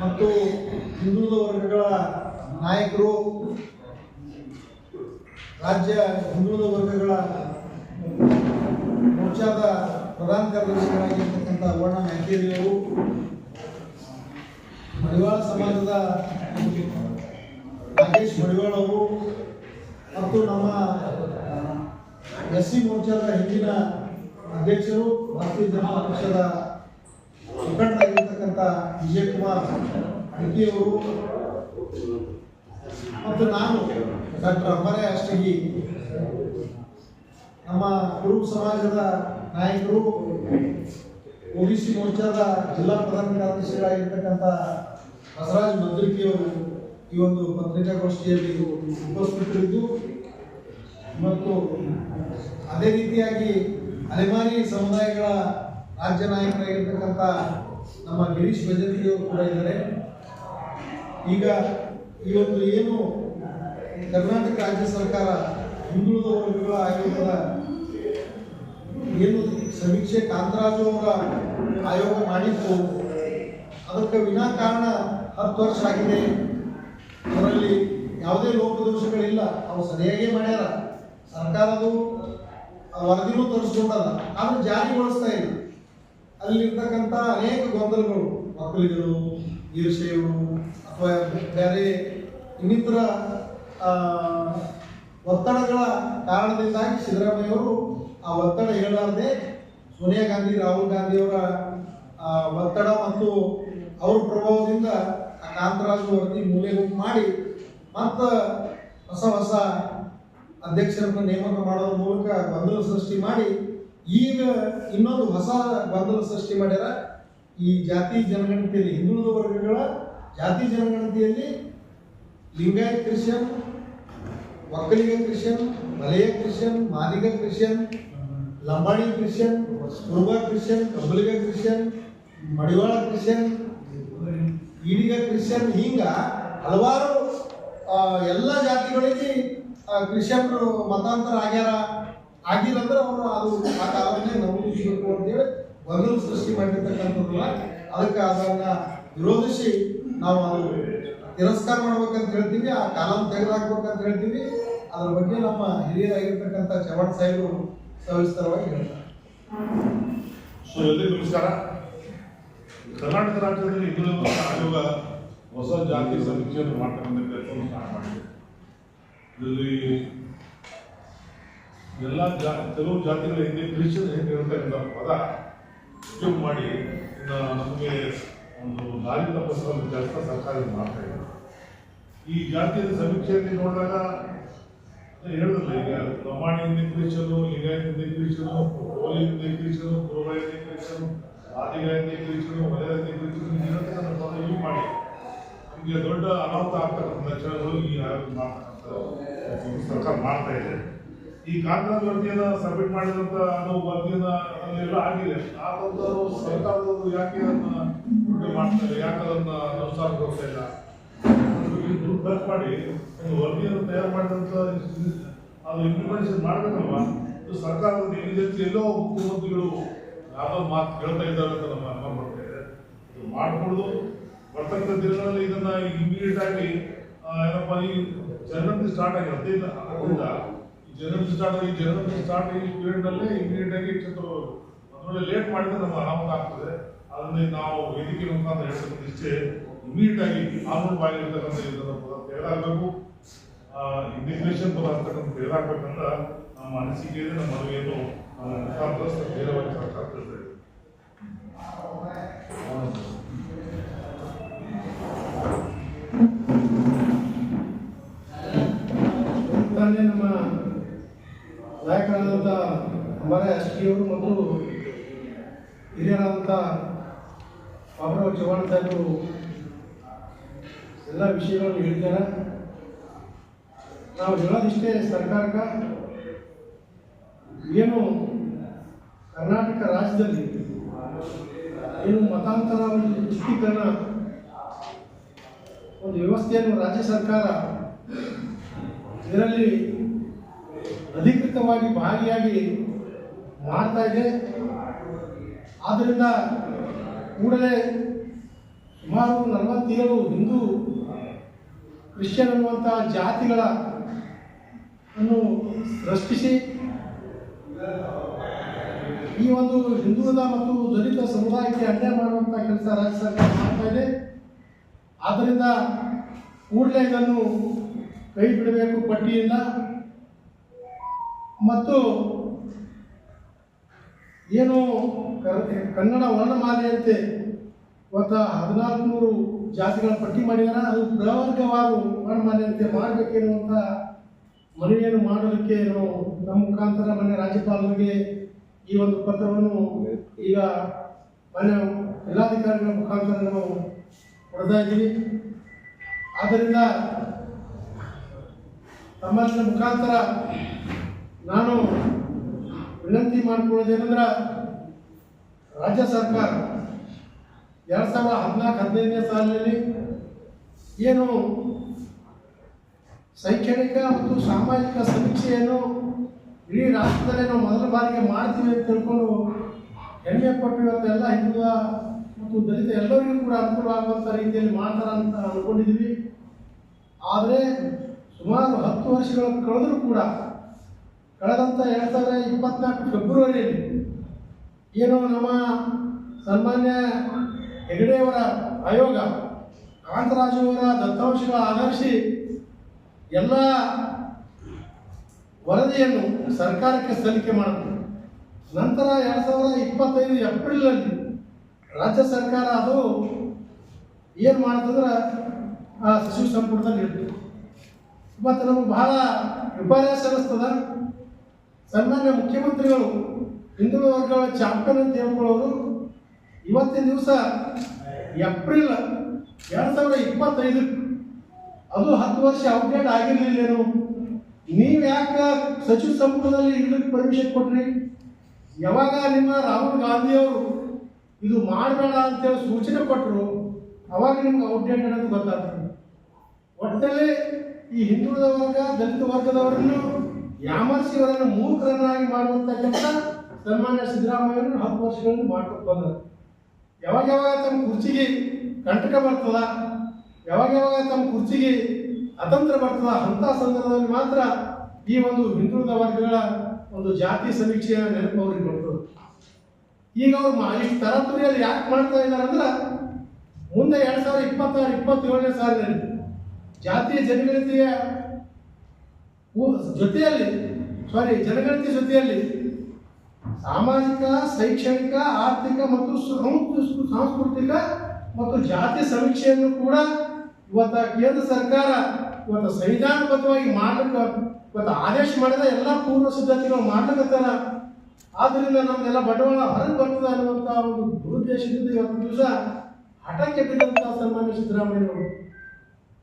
ಮತ್ತು ಹಿಂದುಳಿದ ವರ್ಗಗಳ ನಾಯಕರು, ರಾಜ್ಯ ಹಿಂದುಳಿದ ವರ್ಗಗಳ ಮೋರ್ಚಾದ ಪ್ರಧಾನ ಕಾರ್ಯದರ್ಶಿಗಳಾಗಿರ್ತಕ್ಕಂಥ ವರ್ಣ ಮ್ಯಾಕೇರಿಯವರು ಮಡಿವಾಳ ಸಮಾಜದ ನಾಗೇಶ್ ಮಡಿವಾಳ ಅವರು ಮತ್ತು ನಮ್ಮ ಎಸ್ ಸಿ ಮೋರ್ಚಾದ ಹಿಂದಿನ ಅಧ್ಯಕ್ಷರು, ಭಾರತೀಯ ಜನತಾ ಪಕ್ಷದ ಮುಖಂಡರಾಗಿರ್ತಕ್ಕಂಥ ವಿಜಯ್ ಕುಮಾರ್, ಅಡಿಕೆಯವರು. ಮತ್ತು ನಾನು ಡಾಕ್ಟರ್ ಅಮರೇ ಅಷ್ಟಗಿ, ನಮ್ಮ ಕುರುಬ ಸಮಾಜದ ನಾಯಕರು, ಒ ಬಿ ಸಿ ಮೋರ್ಚಾದ ಜಿಲ್ಲಾ ಪ್ರಧಾನ ಕಾರ್ಯದರ್ಶಿಗಳಾಗಿರ್ತಕ್ಕಂಥ ಬಸವರಾಜ್ ಮಂತ್ರಿಕೆಯವರು ಈ ಒಂದು ಪತ್ರಿಕಾಗೋಷ್ಠಿಯಲ್ಲಿ ಉಪಸ್ಥಿತರಿದ್ದು, ಮತ್ತು ಅದೇ ರೀತಿಯಾಗಿ ಅಲೆಮಾರಿ ಸಮುದಾಯಗಳ ರಾಜ್ಯ ನಾಯಕರಾಗಿರ್ತಕ್ಕಂಥ ನಮ್ಮ ಗಿರೀಶ್ ಭಜಂತಿಯವರು ಕೂಡ ಇದ್ದಾರೆ. ಈಗ ಇವತ್ತು ಏನು ಕರ್ನಾಟಕ ರಾಜ್ಯ ಸರ್ಕಾರ ಹಿಂದುಳಿದ ವರ್ಗಗಳ ಆಯೋಗದ ಏನು ಸಮೀಕ್ಷೆ ಕಾಂತರಾಜು ಅವರ ಆಯೋಗ ಮಾಡಿತ್ತು, ಅದಕ್ಕೆ ವಿನಾಕಾರಣ ಹತ್ತು ವರ್ಷ ಆಗಿದೆ. ಅದರಲ್ಲಿ ಯಾವುದೇ ಲೋಪದೋಷಗಳಿಲ್ಲ ಅವು ಸರಿಯಾಗೇ ಮಾಡ್ಯಾರ. ಸರ್ಕಾರದು ವರದಿನೂ ತರಿಸ್ಕೊಂಡದ ಆದ್ರೆ ಜಾರಿಗೊಳಿಸ್ತಾ ಇಲ್ಲ. ಅಲ್ಲಿರ್ತಕ್ಕಂಥ ಅನೇಕ ಗೊಂದಲಗಳು. ಒಕ್ಕಲಿಗರು ಈರ್ಷೆಯರು ಅಥವಾ ಬೇರೆ ಇನ್ನಿತರ ಒತ್ತಡಗಳ ಕಾರಣದಿಂದಾಗಿ ಸಿದ್ದರಾಮಯ್ಯವರು ಆ ಒತ್ತಡ ಹೇಳಲಾರದೆ ಸೋನಿಯಾ ಗಾಂಧಿ, ರಾಹುಲ್ ಗಾಂಧಿಯವರ ಒತ್ತಡ ಮತ್ತು ಅವ್ರ ಪ್ರಭಾವದಿಂದ ಆ ಕಾಂತರಾಜು ವರದಿ ಮೂಲೆಗೂ ಮಾಡಿ ಮತ್ತು ಹೊಸ ಹೊಸ ಅಧ್ಯಕ್ಷರನ್ನು ನೇಮಕ ಮಾಡೋದ್ರ ಮೂಲಕ ಗೊಂದಲ ಸೃಷ್ಟಿ ಮಾಡಿ ಈಗ ಇನ್ನೊಂದು ಹೊಸ ಗೊಂದಲ ಸೃಷ್ಟಿ ಮಾಡ್ಯಾರ. ಈ ಜಾತಿ ಜನಗಣತಿಯಲ್ಲಿ, ಹಿಂದುಳಿದ ವರ್ಗಗಳ ಜಾತಿ ಜನಗಣತಿಯಲ್ಲಿ ಲಿಂಗಾಯತ್ ಕ್ರಿಶ್ಚಿಯನ್, ಒಕ್ಕಲಿಗ ಕ್ರಿಶ್ಚಿಯನ್, ಮಲೆಯ Christian, Madiga Christian, Lambani Christian, Kuruba Christian, Kabbaliga Christian, Madivala Christian, Ediga Christian ಹಿಂಗ ಹಲವಾರು ಎಲ್ಲ ಜಾತಿಗಳಿಗೆ ಕ್ರಿಶ್ಚಿಯನ್ರು ಮತಾಂತರ ಆಗ್ಯಾರ. ಆಗಿರಂದ್ರೆ ಅವರು ಅದು ಆ ಕಾಲವನ್ನೇ ನಮೂದಿಸಬೇಕು ಅಂತೇಳಿ ಬಂದು ಸೃಷ್ಟಿ ಮಾಡಿರ್ತಕ್ಕಂಥದ್ದಲ್ಲ. ಅದಕ್ಕೆ ಅದನ್ನ ವಿರೋಧಿಸಿ ನಾವು ಅದು ತಿರಸ್ಕಾರ ಮಾಡ್ಬೇಕಂತ ಹೇಳ್ತೀವಿ, ಆ ಕಾಲಂ ತೆಗೆದುಹಾಕ್ಬೇಕಂತ ಹೇಳ್ತೀವಿ. ಅದ್ರ ಬಗ್ಗೆ ನಮ್ಮ ಹಿರಿಯರಾಗಿರ್ತಕ್ಕಂಥ ಚವಣ್ ಸಾಹೇಬರು ಸವಿಸ್ತಾರವಾಗಿ ಹೇಳ್ತಾರೆ. ಸೊ ನಮಸ್ಕಾರ? ಕರ್ನಾಟಕ ರಾಜ್ಯದಲ್ಲಿ ಹಿಂದುಳಿದ ಆಯೋಗ, ಹೊಸ ಜಾತಿ ಸಮೀಕ್ಷೆಯನ್ನು ಮಾಡ್ತಕ್ಕಂಥ ಕೆಲಸವನ್ನು ಸ್ಟಾರ್ಟ್ ಮಾಡಿದೆ. ಇದರಲ್ಲಿ ಎಲ್ಲ ಜಾ, ಕೆಲವು ಜಾತಿಗಳ ಹಿಂದೆ ಕ್ರಿಶ್ಚಿಯನ್ ಹೆಂಗೆ ಹೇಳ್ತಕ್ಕಂಥ ಪದ ಉಪಯೋಗ ಮಾಡಿ ನಮಗೆ ಒಂದು ದಾರಿ ತಪ್ಪಿಸುವ ಕೆಲಸ ಸರ್ಕಾರ ಮಾಡ್ತಾ ಇದೆ. ಈ ಜಾತಿಯ ಸಮೀಕ್ಷೆಯಲ್ಲಿ ನೋಡಿದಾಗ ಹೇಳಿದ್ರಲ್ಲ ಈಗ ಲಂಬಾಣಿ ಹಿಂದೆ ಕ್ರಿಶ್ಚಿಯನು ಲಿಂಗಾಯತ ಹಿಂದೆ ಕ್ರಿಶ್ಚಿಯನು ಕೋಲಿ ಹಿಂದೆ ಕ್ರಿಶ್ಚಿಯನು ಕುರುಬ ಹಿಂದೆ ಕ್ರಿಶ್ಚಿಯನು ಆದಿಗ ಹಿಂದೆ ಕ್ರಿಶ್ಚಿಯನು ಮಲೆಯ ಹಿಂದೆ ಇರತಕ್ಕಂಥ ಪದ ಯೂಸ್ ಮಾಡಿ. ನಿಮಗೆ ದೊಡ್ಡ ಅನಾಹುತ ಆಗ್ತಕ್ಕಂಥ ಲಕ್ಷಣಗಳು ಈ ಸರ್ಕಾರ ಮಾಡ್ತಾ ಇದೆ. ಈ ಕಾಂಗ್ರೆಸ್ ವರದಿಯನ್ನ ಸಬ್ಮಿಟ್ ಮಾಡಿದಂತ ಅದು ವರದಿಯನ್ನ ಅದನ್ನೆಲ್ಲ ಆಗಿದೆ. ಆದಂತರು ಸರ್ಕಾರದವರು ಯಾಕೆ ಅದನ್ನ ಮಾಡ್ತಾರೆ? ಯಾಕೆ ಅದನ್ನ ಅನುಷ್ಠಾನಗೊಳಿಸ್ತಾ ಇಲ್ಲ? ದುಡ್ಡು ಖರ್ಚು ಮಾಡಿ ವರದಿಯನ್ನು ತಯಾರು ಮಾಡಿದಂತ ಅದು ಇಂಪ್ಲಿಮೆಂಟೇಷನ್ ಮಾಡ್ಬೇಕಲ್ವಾ? ಇದು ಸರ್ಕಾರದ ಏಜೆನ್ಸಿ ಎಲ್ಲೋ ಮುಖ್ಯಮಂತ್ರಿಗಳು ಯಾವ್ದೋ ಮಾತು ಕೇಳ್ತಾ ಇದ್ದಾರೆ ಅಂತ ನಮ್ಮ ಅನುಮಾನ ಮಾಡ್ತಾ ಇದೆ ಇದು ಬರ್ತಕ್ಕಂಥ ದಿನಗಳಲ್ಲಿ ಇದನ್ನ ಇಮಿಡಿಯೇಟ್ ಆಗಿ ಏನಪ್ಪ, ಈ ಜನರಲ್ಲಿ ಸ್ಟಾರ್ಟ್ ಆಗಿ ಅದೇ ಅದರಿಂದ ಜನರಲ್ ಸ್ಟಾರ್ಟ್ ಈ ಜನರಲ್ ಸ್ಟಾರ್ಟ್ ಈ ಪೀರಿಯಡ್ ನಲ್ಲೇ ಇಮಿಡಿಯೇಟ್ ಆಗಿ ಕ್ಷೇತ್ರ ಅದರಲ್ಲಿ ಲೇಟ್ ಮಾಡಿದ್ರೆ ನಮ್ಮ ಅನಾಹುತ ಆಗ್ತದೆ. ಅದನ್ನ ನಾವು ವೇದಿಕೆ ಮುಖಾಂತರ ಹೇಳ್ತಕ್ಕಂಥ ಇಷ್ಟೇ ಇಮಿಡಿಯೇಟ್ ಆಗಿ ಕಾನೂನು ಬಾಗಿರ್ತಕ್ಕಂಥ ಇದರ ಪದ ತೆಗೆದಾಗಬೇಕು ಪದ ಅಂತಕ್ಕಂಥ ತೆಗೆದಾಗಬೇಕಂತ ನಮ್ಮ ಅನಿಸಿಕೆ ಇದೆ ನಮ್ಮ ಮನವಿಯನ್ನು ಮುಖಾಂತರ ನೇರವಾಗಿ ಸರ್ಕಾರ ಅಮರ ಅಷ್ಟಿಯವರು ಮತ್ತು ಹಿರಿಯರಾದಂಥ ಬಾಬುರಾವ್ ಚವ್ಹಾಣ್ ಸಾಹೇಬರು ಎಲ್ಲ ವಿಷಯಗಳನ್ನು ಹೇಳಿದ್ದಾರೆ. ನಾವು ಹೇಳೋದಿಷ್ಟೇ ಸರ್ಕಾರಕ್ಕೆ ಏನು ಕರ್ನಾಟಕ ರಾಜ್ಯದಲ್ಲಿ ಏನು ಮತಾಂತರ ಒಂದು ಒಂದು ವ್ಯವಸ್ಥೆಯನ್ನು ರಾಜ್ಯ ಸರ್ಕಾರ ಇದರಲ್ಲಿ ಅಧಿಕೃತವಾಗಿ ಭಾಗಿಯಾಗಿ ಮಾಡ್ತಾ ಇದೆ. ಆದ್ದರಿಂದ ಕೂಡಲೇ ಸುಮಾರು ನಲವತ್ತೇಳು ಹಿಂದೂ ಕ್ರಿಶ್ಚಿಯನ್ ಅನ್ನುವಂಥ ಜಾತಿಗಳ ಅನ್ನು ಸೃಷ್ಟಿಸಿ, ಈ ಒಂದು ಹಿಂದುಳಿದ ಮತ್ತು ದಲಿತ ಸಮುದಾಯಕ್ಕೆ ಅನ್ಯಾಯ ಮಾಡುವಂಥ ಕೆಲಸ ರಾಜ್ಯ ಸರ್ಕಾರ ಮಾಡ್ತಾ ಇದೆ. ಆದ್ದರಿಂದ ಕೂಡಲೇ ಇದನ್ನು ಕೈ ಬಿಡಬೇಕು ಪಟ್ಟಿಯಿಂದ. ಮತ್ತು ಏನು ಕನ್ನಡ ವರ್ಣಮಾಲೆಯಂತೆ ಇವತ್ತು ಹದಿನಾಲ್ಕು ನೂರು ಜಾತಿಗಳ ಪಟ್ಟಿ ಮಾಡಿದಾರೆ, ಅದು ಪ್ರವರ್ಗವಾರು ವರ್ಣಮಾಲೆಯಂತೆ ಮಾಡಬೇಕೆನ್ನುವಂಥ ಮನವಿಯನ್ನು ಮಾಡೋದಕ್ಕೆ ನಾವು ನಮ್ಮ ಮುಖಾಂತರ ಮನೆ ರಾಜ್ಯಪಾಲರಿಗೆ ಈ ಒಂದು ಪತ್ರವನ್ನು ಈಗ ಮನೆ ಜಿಲ್ಲಾಧಿಕಾರಿಗಳ ಮುಖಾಂತರ ನಾವು ಕೊಡ್ತಾ ಇದ್ದೀವಿ ಆದ್ದರಿಂದ ತಮ್ಮ ಮುಖಾಂತರ ನಾನು ವಿನಂತಿ ಮಾಡಿಕೊಳ್ಳೋದೇನೆಂದ್ರೆ ರಾಜ್ಯ ಸರ್ಕಾರ ಎರಡು ಸಾವಿರದ ಹದಿನಾಲ್ಕು ಹದಿನೈದನೇ ಸಾಲಿನಲ್ಲಿ ಏನು ಶೈಕ್ಷಣಿಕ ಮತ್ತು ಸಾಮಾಜಿಕ ಸಮೀಕ್ಷೆಯನ್ನು ಇಡೀ ರಾಷ್ಟ್ರದಲ್ಲಿ ನಾವು ಮೊದಲ ಬಾರಿಗೆ ಮಾಡ್ತೀವಿ ಅಂತ ತಿಳ್ಕೊಂಡು ಹೆಮ್ಮೆ ಪಟ್ಟು ಎಲ್ಲ ಹಿಂದೂ ಮತ್ತು ದಲಿತ ಎಲ್ಲರಿಗೂ ಕೂಡ ಅನುಕೂಲ ಆಗುವಂಥ ರೀತಿಯಲ್ಲಿ ಮಾಡ್ತಾರೆ ಅಂತ ಅಂದ್ಕೊಂಡಿದ್ದೀವಿ ಆದರೆ ಸುಮಾರು ಹತ್ತು ವರ್ಷಗಳು ಕಳೆದರೂ ಕೂಡ ಕಳೆದಂಥ ಎರಡು ಸಾವಿರದ ಇಪ್ಪತ್ನಾಲ್ಕು ಫೆಬ್ರವರಿಯಲ್ಲಿ ಏನು ನಮ್ಮ ಸನ್ಮಾನ್ಯ ಹೆಗಡೆಯವರ ಆಯೋಗ ಕಾಂತರಾಜುವರ ದತ್ತಾಂಶಗಳ ಆಧರಿಸಿ ಎಲ್ಲ ವರದಿಯನ್ನು ಸರ್ಕಾರಕ್ಕೆ ಸಲ್ಲಿಕೆ ಮಾಡಿದ್ರು. ನಂತರ ಎರಡು ಸಾವಿರದ ಇಪ್ಪತ್ತೈದು ಏಪ್ರಿಲಲ್ಲಿ ರಾಜ್ಯ ಸರ್ಕಾರ ಅದು ಏನು ಮಾಡ್ತಂದ್ರೆ ಆ ಸಚಿವ ಸಂಪುಟದಲ್ಲಿ ಇರ್ತದೆ ಮತ್ತು ನಮಗೆ ಬಹಳ ವಿಪರ್ಯಾಸ ಅನ್ನಿಸ್ತದ ಸನ್ಮಾನ್ಯ ಮುಖ್ಯಮಂತ್ರಿಗಳು, ಹಿಂದುಳಿದ ವರ್ಗಗಳ ಚಾಂಪಿಯನ್ ಅಂತ ಹೇಳ್ಕೊಳ್ಳೋರು ಇವತ್ತಿನ ದಿವಸ ಏಪ್ರಿಲ್ ಎರಡು ಸಾವಿರದ ಇಪ್ಪತ್ತೈದು. ಅದು ಹತ್ತು ವರ್ಷ ಅಪ್ಡೇಟ್ ಆಗಿರ್ಲಿಲ್ಲೇನು ನೀವು ಯಾಕೆ ಸಚಿವ ಸಂಪುಟದಲ್ಲಿ ಇಡಲಿಕ್ಕೆ ಪರ್ಮಿಷನ್ ಕೊಟ್ರಿ? ಯಾವಾಗ ನಿಮ್ಮ ರಾಹುಲ್ ಗಾಂಧಿ ಅವರು ಇದು ಮಾಡಬೇಡ ಅಂತೇಳಿ ಸೂಚನೆ ಕೊಟ್ಟರು ಅವಾಗ ನಿಮ್ಗೆ ಅಪ್ಡೇಟ್ ಅನ್ನೋದು ಗೊತ್ತಾಗ್ತದೆ. ಒಟ್ಟಲ್ಲಿ ಈ ಹಿಂದುಳಿದ ವರ್ಗ, ದಲಿತ ವರ್ಗದವರನ್ನು ಯಾಮರ್ಸಿ ಅವರನ್ನು ಮೂರ್ಖರನ್ನಾಗಿ ಮಾಡುವಂತ ಕೆಲಸ ಸನ್ಮಾನ್ಯ ಸಿದ್ದರಾಮಯ್ಯವರು ಹತ್ತು ವರ್ಷಗಳಿಂದ ಮಾಡ್ಕೊಂಡು ಬಂದರು ಯಾವಾಗ ಯಾವಾಗ ತಮ್ಮ ಕುರ್ಚಿಗೆ ಕಂಟಕ ಬರ್ತದ ಯಾವಾಗ ಯಾವಾಗ ತಮ್ಮ ಕುರ್ಚಿಗೆ ಅತಂತ್ರ ಬರ್ತದ, ಅಂಥ ಸಂದರ್ಭದಲ್ಲಿ ಮಾತ್ರ ಈ ಒಂದು ಹಿಂದುಳಿದ ವರ್ಗಗಳ ಒಂದು ಜಾತಿ ಸಮೀಕ್ಷೆಯ ನೆನಪು ಅವ್ರಿಗೆ ಬರ್ತದೆ ಈಗ ಅವ್ರು ಇಷ್ಟು ತರಾತುರಿಯಲ್ಲಿ ಯಾಕೆ ಮಾಡ್ತಾ ಇದ್ದಾರೆ ಅಂದ್ರೆ ಮುಂದೆ ಎರಡು ಸಾವಿರದ ಇಪ್ಪತ್ತಾರು, ಇಪ್ಪತ್ತೇಳನೇ ಸಾಲಿನಲ್ಲಿ ಜಾತಿಯ ಜನಗಣತಿಯ ಜೊತೆಯಲ್ಲಿ ಸಾರಿ ಜನಗಣತಿ ಜೊತೆಯಲ್ಲಿ ಸಾಮಾಜಿಕ, ಶೈಕ್ಷಣಿಕ, ಆರ್ಥಿಕ ಮತ್ತು ಸಾಂಸ್ಕೃ- ಸಾಂಸ್ಕೃತಿಕ ಮತ್ತು ಜಾತಿ ಸಮೀಕ್ಷೆಯನ್ನು ಕೂಡ ಇವತ್ತು ಕೇಂದ್ರ ಸರ್ಕಾರ ಇವತ್ತು ಸಂವಿಧಾನಬದ್ಧವಾಗಿ ಮಾಡ್ಲಿಕ್ಕೆ, ಇವತ್ತು ಆದೇಶ ಮಾಡಿದ ಎಲ್ಲ ಪೂರ್ವ ಸಿದ್ಧತೆಗಳು ಮಾಡ್ಲಿಕ್ಕತ್ತಾರ ಆದ್ದರಿಂದ ನಮ್ದೆಲ್ಲ ಬಂಡವಾಳ ಹೊರಗೆ ಬರ್ತದೆ ಅನ್ನುವಂಥ ಒಂದು ದುರುದ್ದೇಶದಿಂದ ಇವತ್ತು ದಿವಸ ಹಠಕ್ಕೆ ಬಿದ್ದಂಥ ಸನ್ಮಾನ್ಯ ಸಿದ್ದರಾಮಯ್ಯವರು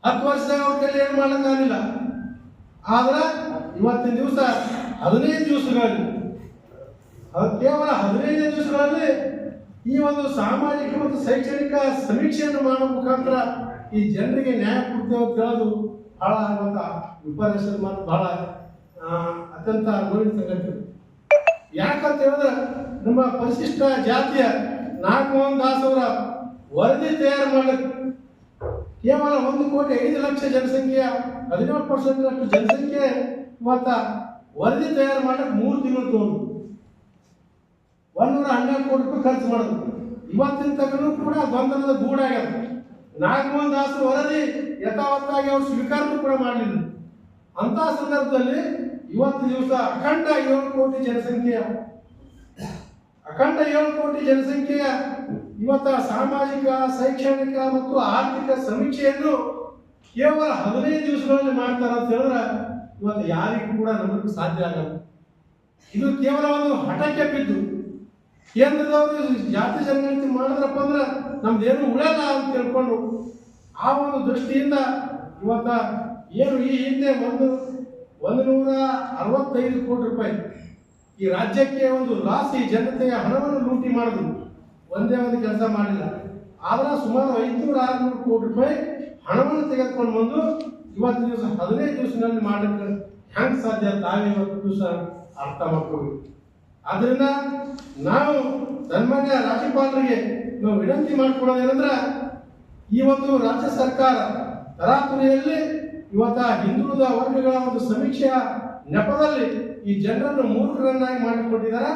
ಹತ್ತು ವರ್ಷದಾಗ ಅವ್ರ ಕೈಲಿ ಏನು ಮಾಡೋಕ್ಕಾಗಲಿಲ್ಲ ಆದ್ರೆ ಇವತ್ತಿನ ದಿವಸ ಹದಿನೈದು ದಿವಸಗಳಲ್ಲಿ ಕೇವಲ ಹದಿನೈದು ದಿವಸಗಳಲ್ಲಿ ಈ ಒಂದು ಸಾಮಾಜಿಕ ಮತ್ತು ಶೈಕ್ಷಣಿಕ ಸಮೀಕ್ಷೆಯನ್ನು ಮಾಡುವ ಮುಖಾಂತರ ಈ ಜನರಿಗೆ ನ್ಯಾಯ ಕೊಡ್ತೇವೆ ಅಂತ ಹೇಳೋದು ಬಹಳ ಇವತ್ತ ವಿಪರ್ಯಾಸದ ಮಾತು, ಬಹಳ ಅತ್ಯಂತ ನೋವಿನ ಸಂಗತಿ. ಯಾಕಂತ ಹೇಳಿದ್ರೆ ನಮ್ಮ ಪರಿಶಿಷ್ಟ ಜಾತಿಯ ನಾಗಮೋಹನ್ ದಾಸ್ ಅವರ ವರದಿ ತಯಾರು ಮಾಡಲಿಕ್ಕೆ ಕೇವಲ ಒಂದು ಕೋಟಿ ಐದು ಲಕ್ಷ ಜನಸಂಖ್ಯೆಯ ಹದಿನೇಳು ಪರ್ಸೆಂಟ್ ಅಷ್ಟು ಜನಸಂಖ್ಯೆ ಇವತ್ತ ವರದಿ ತಯಾರು ಮಾಡಕ್ಕೆ ಮೂರು ತಿಂಗಳು ತಗೊಂಡು ಒಂದೂರ ಹನ್ನೆರಡು ಕೋಟಿ ರೂಪಾಯಿ ಖರ್ಚು ಮಾಡೋದು. ಇವತ್ತಿನ ತನಕನೂ ಕೂಡ ಗೊಂದಲದ ಗೂಡಾಗ್ಯದ ನಾಗಮೋಹನ್ ದಾಸ್ ವರದಿ ಯಥಾವತ್ತಾಗಿ ಅವರು ಸ್ವೀಕಾರ ಕೂಡ ಮಾಡಲಿಲ್ಲ. ಅಂತ ಸಂದರ್ಭದಲ್ಲಿ ಇವತ್ತು ದಿವಸ ಅಖಂಡ ಏಳು ಕೋಟಿ ಜನಸಂಖ್ಯೆಯ ಅಖಂಡ ಏಳು ಕೋಟಿ ಜನಸಂಖ್ಯೆಯ ಇವತ್ತ ಸಾಮಾಜಿಕ, ಶೈಕ್ಷಣಿಕ ಮತ್ತು ಆರ್ಥಿಕ ಸಮೀಕ್ಷೆಯನ್ನು ಕೇವಲ ಹದಿನೈದು ದಿವಸಗಳಲ್ಲಿ ಮಾಡ್ತಾರೆ ಅಂತ ಹೇಳಿದ್ರೆ ಇವತ್ತು ಯಾರಿಗೂ ಕೂಡ ನಮಗೆ ಸಾಧ್ಯ ಆಗಲ್ಲ. ಇದು ಕೇವಲ ಒಂದು ಹಠಕ್ಕೆ ಬಿದ್ದು ಕೇಂದ್ರದವರು ಜಾತಿ ಜನಗಣತಿ ಮಾಡಿದ್ರಪ್ಪ ಅಂದ್ರೆ ನಮ್ದೇನು ಉಳಿಯಲ್ಲ ಅಂತ ತಿಳ್ಕೊಂಡು ಆ ಒಂದು ದೃಷ್ಟಿಯಿಂದ ಇವತ್ತ ಏನು ಈ ಹಿಂದೆ ಒಂದು ಒಂದು ನೂರ ಅರವತ್ತೈದು ಕೋಟಿ ರೂಪಾಯಿ ಈ ರಾಜ್ಯಕ್ಕೆ ಒಂದು ಲಾಸಿ ಜನತೆಯ ಹಣವನ್ನು ಲೂಟಿ ಮಾಡಿದ್ರು. ಒಂದೇ ಒಂದು ಕೆಲಸ ಮಾಡಿಲ್ಲ. ಆದ್ರೆ ಸುಮಾರು ಐದುನೂರ, ಆರುನೂರು ಕೋಟಿ ರೂಪಾಯಿ ಹಣವನ್ನು ತೆಗೆದುಕೊಂಡು ಬಂದು ಇವತ್ತು ದಿವಸ ಹದಿನೈದು ದಿವಸದಲ್ಲಿ ಮಾಡಲಿಕ್ಕೆ ಹೆಂಗೆ ಸಾಧ್ಯ ತಾವೇ ಇವತ್ತು ದಿವಸ ಅರ್ಥ ಮಾಡ್ಕೋಬೇಕು ಆದ್ರಿಂದ ನಾವು ಸನ್ಮಾನ್ಯ ರಾಜ್ಯಪಾಲರಿಗೆ ನಾವು ವಿನಂತಿ ಮಾಡ್ಕೊಳ್ಳೋದೇನಂದ್ರೆ ಇವತ್ತು ರಾಜ್ಯ ಸರ್ಕಾರ ತರಾತುರಿಯಲ್ಲಿ ಇವತ್ತ ಹಿಂದುಳಿದ ವರ್ಗಗಳ ಒಂದು ಸಮೀಕ್ಷೆಯ ನೆಪದಲ್ಲಿ ಈ ಜನರನ್ನು ಮೂರ್ಖರನ್ನಾಗಿ ಮಾಡಿಕೊಟ್ಟಿದ್ದಾರೆ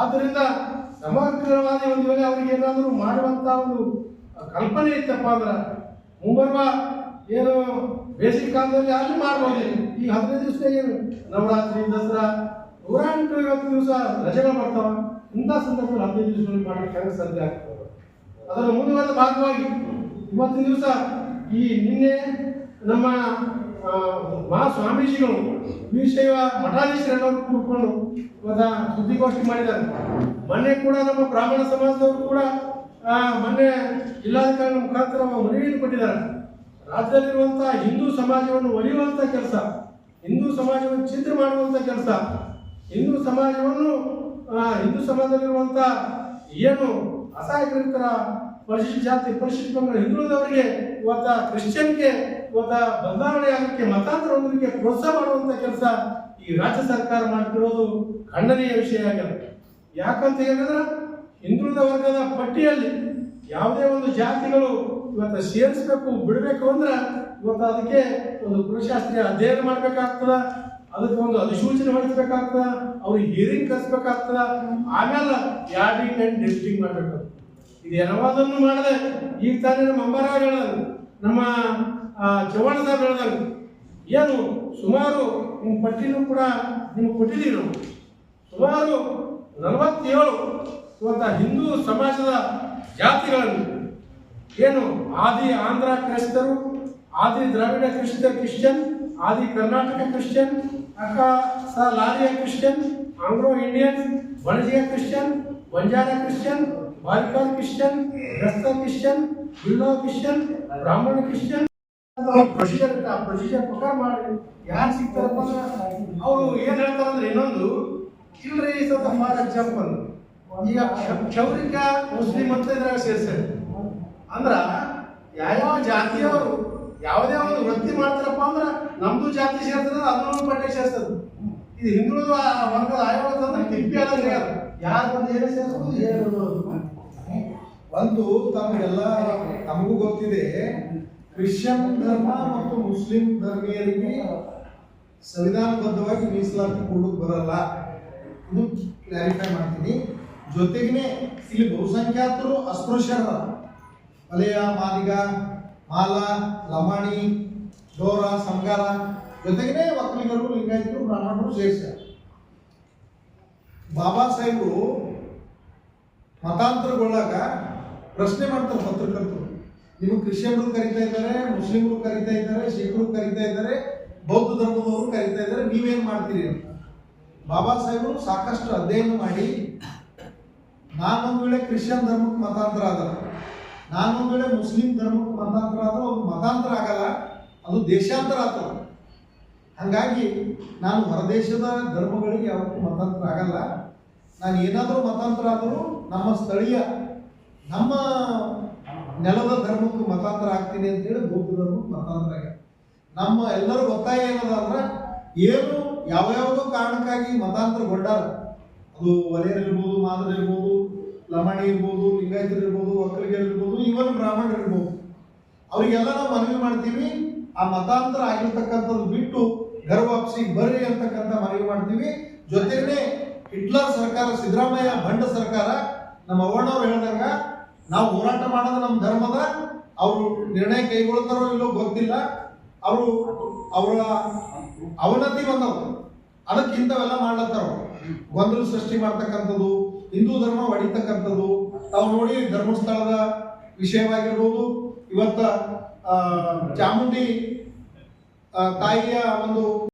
ಆದ್ದರಿಂದ ಸಮಗ್ರವಾದ ಒಂದು ವೇಳೆ ಅವರಿಗೆ ಏನಾದರೂ ಮಾಡುವಂತ ಒಂದು ಕಲ್ಪನೆ ಇತ್ತಪ್ಪ ಅಂದ್ರೆ ಮುಂಬರುವ ಏನು ಬೇಸಿಗೆ ಕಾಲದಲ್ಲಿ ಅಲ್ಲಿ ಮಾಡ್ಬೋದು. ಈ ಹದಿನೈದು ದಿವಸ ಏನು ನವರಾತ್ರಿ, ದಸರಾ ನೂರ ಎಂಟು ಇವತ್ತು ದಿವಸ ರಜೆಗಳು ಬರ್ತಾವ ಇಂಥ ಸಂದರ್ಭದಲ್ಲಿ ಹದಿನೈದು ದಿವಸದಲ್ಲಿ ಮಾಡಲಿಕ್ಕೆ ಹೆಂಗೆ ಸಾಧ್ಯ ಆಗ್ತದೆ. ಅದರ ಮುಂದುವರೆದ ಭಾಗವಾಗಿ ಇವತ್ತಿನ ದಿವಸ ಈ ನಿನ್ನೆ ನಮ್ಮ ಮಹಾ ಸ್ವಾಮೀಜಿಗಳು ವೀರಶೈವ ಮಠಾಧೀಶರೆಲ್ಲರೂ ಕೂತ್ಕೊಂಡು ಇವತ್ತ ಸುದ್ದಿಗೋಷ್ಠಿ ಮಾಡಿದ್ದಾರೆ. ಮೊನ್ನೆ ಕೂಡ ನಮ್ಮ ಬ್ರಾಹ್ಮಣ ಸಮಾಜದವರು ಕೂಡ ಮೊನ್ನೆ ಜಿಲ್ಲಾಧಿಕಾರಿ ಮುಖಾಂತರ ಮನವಿಯನ್ನು ಕೊಟ್ಟಿದ್ದಾರೆ. ರಾಜ್ಯದಲ್ಲಿರುವಂತಹ ಹಿಂದೂ ಸಮಾಜವನ್ನು ಒಲಿಯುವಂತ ಕೆಲಸ, ಹಿಂದೂ ಸಮಾಜವನ್ನು ಚಿತ್ರ ಮಾಡುವಂತ ಕೆಲಸ, ಹಿಂದೂ ಸಮಾಜವನ್ನು ಹಿಂದೂ ಸಮಾಜದಲ್ಲಿರುವಂತ ಏನು ಅಸಹಾಯಕರ ಪರಿಶಿಷ್ಟ ಜಾತಿ, ಪರಿಶಿಷ್ಟ ಪಂಗಡ ಹಿಂದುಳಿದವರಿಗೆ ಇವತ್ತ ಕ್ರಿಶ್ಚಿಯನ್ಗೆ ಇವತ್ತ ಬದಲಾವಣೆ ಆಗಕ್ಕೆ ಮತಾಂತರ ಹೊಂದಲಿಕ್ಕೆ ಪ್ರೋತ್ಸಾಹ ಮಾಡುವಂತ ಕೆಲಸ ಈ ರಾಜ್ಯ ಸರ್ಕಾರ ಮಾಡ್ತಿರೋದು ಖಂಡನೀಯ ವಿಷಯ ಆಗಿದೆ ಯಾಕಂತ ಹೇಳಿದ್ರೆ ಹಿಂದುಳಿದ ವರ್ಗದ ಪಟ್ಟಿಯಲ್ಲಿ ಯಾವುದೇ ಒಂದು ಜಾತಿಗಳು ಇವತ್ತು ಸೇರಿಸ್ಬೇಕು, ಬಿಡಬೇಕು ಅಂದ್ರೆ ಇವತ್ತು ಅದಕ್ಕೆ ಒಂದು ಕುಲಶಾಸ್ತ್ರೀಯ ಅಧ್ಯಯನ ಮಾಡ್ಬೇಕಾಗ್ತದ, ಅದಕ್ಕೆ ಒಂದು ಅಧಿಸೂಚನೆ ಹೊರಡಿಸ್ಬೇಕಾಗ್ತದ, ಅವ್ರಿಗೆ ಹಿಯರಿಂಗ್ ಕಲಿಸ್ಬೇಕಾಗ್ತದ ಆಮೇಲೆ ಯಾರ್ಡಿಂಗ್ ಅಂಡ್ ಡಿಸ್ಟಿಂಗ್ ಮಾಡ್ಬೇಕು. ಇದು ಎಲ್ಲವನ್ನೂ ಮಾಡದೆ ಈಗ ತಾನೇ ನಮ್ಮ ಅಂಬಾರ ನಮ್ಮ ಆ, ಜವಾಣದ ಬೆಳೆದಾಗ ಏನು ಸುಮಾರು ನಿಮ್ಮ ಪಟ್ಟಿನೂ ಕೂಡ ನಿಮ್ಗೆ ಕೊಟ್ಟಿದ್ದೀವಿ ಸುಮಾರು ನಲವತ್ತೇಳು ಇವತ್ತು ಹಿಂದೂ ಸಮಾಜದ ಜಾತಿಗಳನ್ನು ಏನು ಆದಿ ಆಂಧ್ರ ಕ್ರೈಸ್ತರು ಆದಿ ದ್ರಾವಿಡ ಕ್ರಿಸ್ತ ಕ್ರಿಶ್ಚಿಯನ್ ಆದಿ ಕರ್ನಾಟಕ ಕ್ರಿಶ್ಚಿಯನ್ ಅಕ್ಕ ಸ ಲಾರಿಯ ಕ್ರಿಶ್ಚಿಯನ್ ಆಂಗ್ಲೋ ಇಂಡಿಯನ್ ಬಣಜಿಯ ಕ್ರಿಶ್ಚಿಯನ್ ಬಂಜಾರ ಕ್ರಿಶ್ಚಿಯನ್ ಬಾಲಿಕಾಲ್ ಕ್ರಿಶ್ಚಿಯನ್ ಕ್ರಿಶ್ಚಿಯನ್ ಬಿಲ್ಲೋ ಕ್ರಿಶ್ಚಿಯನ್ ಬ್ರಾಹ್ಮಣ ಕ್ರಿಶ್ಚಿಯನ್ ಪ್ರೊಸೀಜರ್ ಆ ಪ್ರೊಸೀಜರ್ ಪ್ರಕಾರ ಮಾಡಿ ಯಾರು ಸಿಗ್ತಾರಪ್ಪ ಅವರು ಏನ್ ಹೇಳ್ತಾರಂದ್ರೆ ಇನ್ನೊಂದು, ಇಲ್ರಿ ಸ್ವಲ್ಪ ಫಾರ್ ಎಕ್ಸಾಂಪಲ್ ಈಗ ಕ್ಷ- ಕ್ಷೌರಿಕ, ಮುಸ್ಲಿಂ ಅಂತ ಇದ್ರಾಗ ಅಂದ್ರೆ ಅಂದ್ರ ಯಾವ್ಯಾವ ಜಾತಿಯವರು ಯಾವುದೇ ಒಂದು ವೃತ್ತಿ ಮಾಡ್ತಾರಪ್ಪ ಅಂದ್ರ ನಮ್ದು ಜಾತಿ ಸೇರ್ತದ ಅದನ್ನೊಂದು ಪಟ್ಟೆ ಸೇರ್ತದ. ಇದು ಹಿಂದುಳಿದ ವರ್ಗದ ಆಯೋಗ ಅಂದ್ರೆ ತಿಪ್ಪಿ ಅಲ್ಲ ಯಾರು ಬಂದು ಏನೇ ಸೇರಿಸ್ಬೋದು, ಏನು. ಒಂದು ತಮಗೆಲ್ಲ ತಮಗೂ ಗೊತ್ತಿದೆ. ಕ್ರಿಶ್ಚಿಯನ್ ಧರ್ಮ ಮತ್ತು ಮುಸ್ಲಿಂ ಧರ್ಮೀಯರಿಗೆ ಸಂವಿಧಾನಬದ್ಧವಾಗಿ ಮೀಸಲಾತಿ ಕೊಡೋಕೆ ಬರಲ್ಲ. ಇದು ಕ್ಲಾರಿಫೈ ಮಾಡ್ತೀನಿ. ಜೊತೆಗೇ ಇಲ್ಲಿ ಬಹುಸಂಖ್ಯಾತರು ಅಸ್ಪೃಶ್ಯರ. ವಲಯ ಮಾದಿಗ, ಮಾಲ, ಲಮಾಣಿ ಡೋರ ಸಂಗಾರ. ಜೊತೆಗೆ ಒಕ್ಕಲಿಗರು ಲಿಂಗಾಯತರು, ಬ್ರಾಹ್ಮಣರು ಸೇರಿಸ್ಯಾರ ಬಾಬಾ ಸಾಹೇಬರು ಮತಾಂತರಗೊಳ್ಳಾಗ ಪ್ರಶ್ನೆ ಮಾಡ್ತಾರೆ ಪತ್ರಕರ್ತರು. ನೀವು ಕ್ರಿಶ್ಚಿಯನ್ರು ಕರಿತಾ ಇದ್ದಾರೆ, ಮುಸ್ಲಿಮರು ಕರಿತಾ ಇದ್ದಾರೆ, ಶಿಖರು ಕರಿತಾ ಇದ್ದಾರೆ, ಬೌದ್ಧ ಧರ್ಮದವರು ಕರಿತಾ ಇದ್ದಾರೆ. ನೀವೇನ್ ಮಾಡ್ತೀರಿ? ಅಂತ ಬಾಬಾ ಸಾಹೇಬರು ಸಾಕಷ್ಟು ಅಧ್ಯಯನ ಮಾಡಿ, ನಾನೊಂದು ವೇಳೆ ಕ್ರಿಶ್ಚಿಯನ್ ಧರ್ಮಕ್ಕೆ ಮತಾಂತರ ಆದ ನಾನೊಂದು ವೇಳೆ ಮುಸ್ಲಿಂ ಧರ್ಮಕ್ಕೆ ಮತಾಂತರ ಆದ ಅದು ಮತಾಂತರ ಆಗಲ್ಲ, ಅದು ದೇಶಾಂತರ ಆಗ್ತದೆ. ಹಾಗಾಗಿ ನಾನು ಹೊರದೇಶದ ಧರ್ಮಗಳಿಗೆ ಯಾವತ್ತೂ ಮತಾಂತರ ಆಗಲ್ಲ. ನಾನು ಏನಾದರೂ ಮತಾಂತರ ಆದರೂ ನಮ್ಮ ಸ್ಥಳೀಯ, ನಮ್ಮ ನೆಲದ ಧರ್ಮಕ್ಕೆ ಮತಾಂತರ ಆಗ್ತೀನಿ ಅಂತ ಹೇಳಿ ಬೌದ್ಧ ಧರ್ಮಕ್ಕೆ ಮತಾಂತರ ಆಗಿದೆ ನಮ್ಮ ಎಲ್ಲರೂ ಒತ್ತಾಯ ಏನದ ಅಂದ್ರೆ ಏನು ಯಾವ್ಯಾವುದೋ ಕಾರಣಕ್ಕಾಗಿ ಮತಾಂತರಗೊಂಡಾರ ಅದು ಒಲೆಯರಿರ್ಬೋದು ಮಾದರಿರ್ಬೋದು, ಲಮಾಣಿ ಇರ್ಬೋದು, ಲಿಂಗಾಯತರು ಇರ್ಬೋದು, ಒಕ್ಕಲಿಗರು ಇರ್ಬೋದು ಇವನ್ ಬ್ರಾಹ್ಮಣರು ಇರ್ಬೋದು. ಅವರಿಗೆಲ್ಲ ನಾವು ಮನವಿ ಮಾಡ್ತೀವಿ, ಆ ಮತಾಂತರ ಆಗಿರ್ತಕ್ಕಂಥದ್ದು ಬಿಟ್ಟು ಗರ್ವಾಪ್ಸಿ ಬರ್ರಿ ಅಂತಕ್ಕಂಥ ಮನವಿ ಮಾಡ್ತೀವಿ. ಜೊತೆಗೆ ಹಿಟ್ಲರ್ ಸರ್ಕಾರ, ಸಿದ್ದರಾಮಯ್ಯ ಬಂಡ ಸರ್ಕಾರ, ನಮ್ಮ ಅವಣ್ಣವ್ರು ಹೇಳ್ದಂಗ ನಾವು ಹೋರಾಟ ಮಾಡೋದು ನಮ್ಮ ಧರ್ಮದ ಅವರು ನಿರ್ಣಯ ಕೈಗೊಳ್ತಾರೋ ಇಲ್ಲೋ ಗೊತ್ತಿಲ್ಲ. ಅವರು ಅವರ ಅವನತಿ ಬಂದವು ಅದಕ್ಕೆ ಇಂಥವೆಲ್ಲ ಮಾಡ್ಲತ್ತಾರ ಗೊಂದಲ ಸೃಷ್ಟಿ ಮಾಡ್ತಕ್ಕಂಥದ್ದು, ಹಿಂದೂ ಧರ್ಮ ಹೊಡಿತಕ್ಕಂಥದ್ದು ತಾವು ನೋಡಿ ಧರ್ಮಸ್ಥಳದ ವಿಷಯವಾಗಿರ್ಬೋದು. ಇವತ್ತ ಚಾಮುಂಡಿ ತಾಯಿಯ ಒಂದು